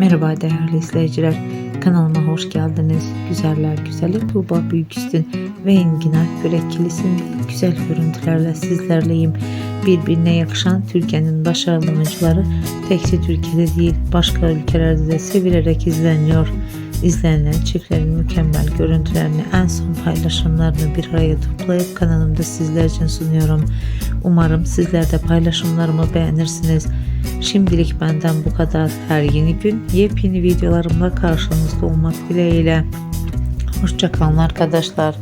Merhaba değerli izleyiciler. Kanalıma hoş geldiniz. Güzeller güzeli Tuğba Büyüküstün ve Engin Akgül ikilisinde güzel görüntülerle sizlerleyim. Birbirine yakışan Türkiye'nin başarılı oyuncuları tekçe Türkiye'de değil başka ülkelerde de sevilerek izleniyor. İzlenen çiftlerin mükemmel görüntülerini en son paylaşımlarını bir araya toplayıp kanalımda sizler için sunuyorum. Umarım sizler de paylaşımlarımı beğenirsiniz. Şimdilik benden bu kadar. Her yeni gün yepyeni videolarımla karşınızda olmak dileğiyle. Hoşçakalın arkadaşlar.